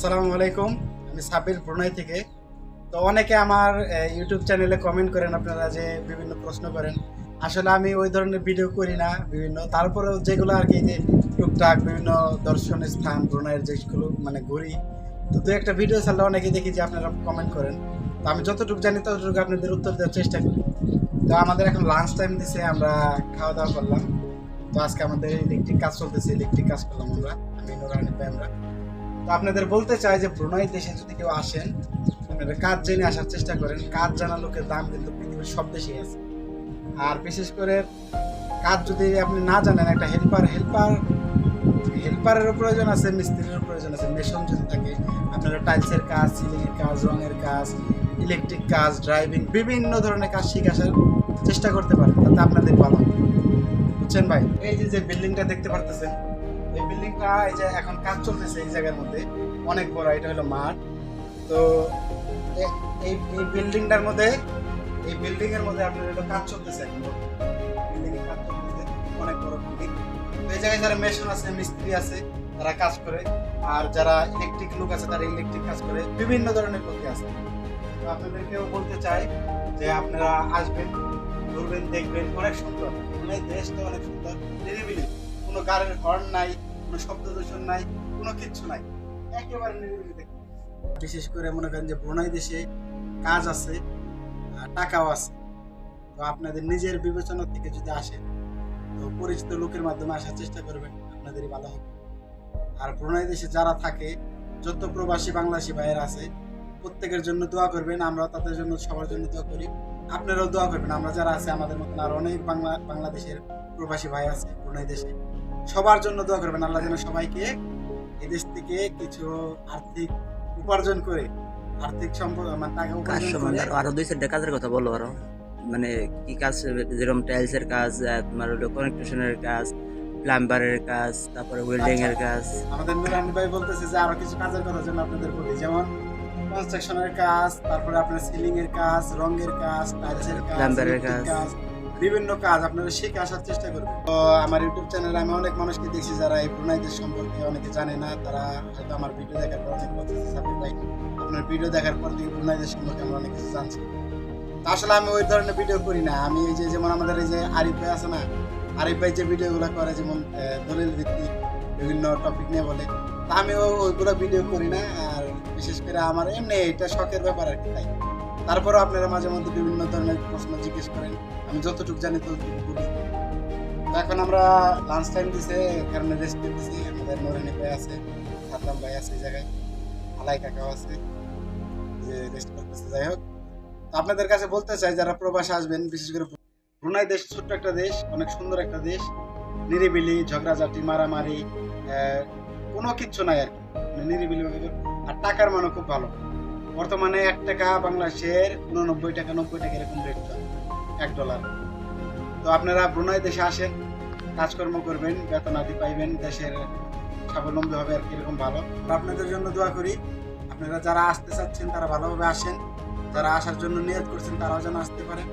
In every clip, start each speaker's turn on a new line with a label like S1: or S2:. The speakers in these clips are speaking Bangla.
S1: আসসালামু আলাইকুম, আমি সাবির ব্রুনাই থেকে। তো অনেকে আমার ইউটিউব চ্যানেলে কমেন্ট করেন আপনারা যে বিভিন্ন প্রশ্ন করেন। আসলে আমি ওই ধরনের ভিডিও করি না বিভিন্ন, তারপরেও যেগুলো আর কি যে টুকটাক বিভিন্ন দর্শনীয় স্থান, ব্রুনাইয়ের যেগুলো মানে ঘুরি। তো দু একটা ভিডিও ছাড়লে অনেকে দেখি যে আপনারা কমেন্ট করেন। তো আমি যতটুকু জানি ততটুকু আপনাদের উত্তর দেওয়ার চেষ্টা করি। তো আমাদের এখন লাঞ্চ টাইম দিছে, আমরা খাওয়া দাওয়া করলাম। তো আজকে আমাদের ইলেকট্রিক কাজ চলতেছে ইলেকট্রিক কাজ করলাম আমরা, আমি নোরানি তো আপনাদের বলতে চাই যে ব্রুনাই দেশে যদি কেউ আসেন আপনারা কাজ জেনে আসার চেষ্টা করেন, কাজ জানা লোকের দাম কিন্তু পৃথিবীর সব দেশেই আছে আর বিশেষ করে কাজ যদি আপনি না জানেন, একটা হেল্পার হেল্পার হেল্পারেরও প্রয়োজন আছে মিস্ত্রিরও প্রয়োজন আছে মেশন যদি থাকে, আপনারা টাইলসের কাজ সিলিংয়ের কাজ, রঙের কাজ ইলেকট্রিক কাজ ড্রাইভিং বিভিন্ন ধরনের কাজ শিখে আসার চেষ্টা করতে পারেন, তাতে আপনাদের ভালো। বুঝছেন ভাই এই যে যে বিল্ডিংটা দেখতে পারতেছেন এই বিল্ডিংটা এই যে এখন কাজ চলতেছে এই জায়গার মধ্যে, অনেক বড়, এটা হলো মাঠ। তো এই এই বিল্ডিংটার মধ্যে, এই বিল্ডিং এর মধ্যে আপনার হলো কাজ চলতেছে এখন। বিল্ডিং এর কাজ চলতেছে, অনেক বড় বিল্ডিং। তো এই জায়গায় যারা মেশিন আছে, মিস্ত্রি আছে, তারা কাজ করে। আর যারা ইলেকট্রিক লোক আছে, তারা ইলেকট্রিক কাজ করে। বিভিন্ন ধরনের লোক আছে। তো আপনাদেরকেও বলতে চাই যে আপনারা আসবেন, ঘুরবেন, দেখবেন, অনেক সুন্দর। অনেক দেশটা অনেক সুন্দর, নিরিবিলি। কোনো গাড়ির হর্ন নাই। কোনো শব্দ দূষণ নাই, কোনো কিচ্ছু নাই। একেবারে বিশেষ করে মনে করেন যে ব্রুনাই দেশে কাজ আছে টাকাও আছে। তো আপনাদের নিজের বিবেচনা থেকে যদি আসেন তো পরিচিত লোকের মাধ্যমে আসার চেষ্টা করবেন, আপনাদেরই ভালো হবে। আর ব্রুনাই দেশে যারা থাকে, যত প্রবাসী বাংলাদেশি ভাইয়ের আছে, প্রত্যেকের জন্য দোয়া করবেন আমরা তাদের জন্য, সবার জন্য দোয়া করি। আপনারাও দোয়া করবেন, আমরা যারা আছে, আমাদের মতন আর অনেক বাংলা বাংলাদেশের প্রবাসী ভাই আছে ব্রুনাই দেশে। সবার জন্য দোয়া করবেন আল্লাহ যেন সবাইকে এদেশ থেকে কিছু আর্থিক উপার্জন করে আর্থিক সম্পদ মানে টাকা উপার্জন করে।
S2: আরো- দুই চারটা কাজের কথা বলো আরও। মানে কি কাজ যেরকম টাইলস এর কাজ তোমার হলো কানেকশনের কাজ প্লাম্বারের কাজ তারপরে ওয়েল্ডিং এর কাজ।
S1: আমাদের নুরানি ভাই বলতেছে যে আরও কিছু কাজের কথা যেন আপনাদের বলি যেমন কনস্ট্রাকশনের কাজ তারপরে আপনার সিলিং এর কাজ রঙের কাজ টাইলসের কাজ
S2: Plumber এর
S1: electric
S2: কাজ।
S1: বিভিন্ন কাজ আপনারা শিখে আসার চেষ্টা করবেন। তো আমার ইউটিউব চ্যানেলে আমি অনেক মানুষকে দেখছি যারা এই ব্রুনাইদের সম্পর্কে অনেকে জানে না, তারা হয়তো আমার ভিডিও দেখার পর অনেক আপনার ভিডিও দেখার পর থেকে ব্রুনাইদের সম্পর্কে আমরা অনেক কিছু জানছি। আসলে আমি ওই ধরনের ভিডিও করি না। আমি এই যে, যেমন আমাদের এই যে আরিফ ভাই আছে না, আরিফ ভাই যে ভিডিওগুলো করে, যেমন দলিল ভিত্তিক বিভিন্ন টপিক নিয়ে বলে, তা আমিও ওইগুলো ভিডিও করি না। আর বিশেষ করে আমার এমনি এটা শখের ব্যাপার আর কি, তাই। তারপরে আপনারা মাঝে মধ্যে বিভিন্ন ধরনের প্রশ্ন জিজ্ঞেস করেন। আমি যতটুকু জানি ততটুকু এখন আমরা লাঞ্চ টাইম দিছে কারণে রেস্ট দিতেছি আমাদের নরেনি ভাই আছে, সাদ্দাম ভাই আছে এই জায়গায়, আলাই কাকাও আছে, যে রেস্ট করতেছে। যাই হোক আপনাদের কাছে বলতে চাই, যারা প্রবাসে আসবেন, বিশেষ করে ব্রুনাই দেশ ছোট্ট একটা দেশ, অনেক সুন্দর একটা দেশ, নিরিবিলি, ঝগড়াঝাটি, মারামারি কোনো কিচ্ছু নাই আর কি। মানে নিরিবিলি আর টাকার মানও খুব ভালো। বর্তমানে এক টাকা বাংলাদেশের উননব্বই টাকা, নব্বই টাকা এরকম রেট চলে, এক ডলার তো আপনারা ব্রুনাই দেশে আসেন, কাজকর্ম করবেন, বেতন আদি পাইবেন, দেশের স্বাবলম্বী হবে আর কি এরকম ভালো। আপনাদের জন্য দোয়া করি, আপনারা যারা আসতে চাচ্ছেন, তারা ভালোভাবে আসেন। যারা আসার জন্য নিয়ত করছেন, তারাও যেন আসতে পারেন।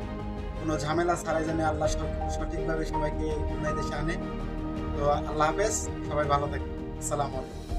S1: কোনো ঝামেলা ছাড়াই যেন আল্লাহ সঠ- সঠিকভাবে সবাইকে ব্রুনাই দেশে আনে। তো আল্লাহ হাফেজ, সবাই ভালো থাকবেন। আসসালামু আলাইকুম।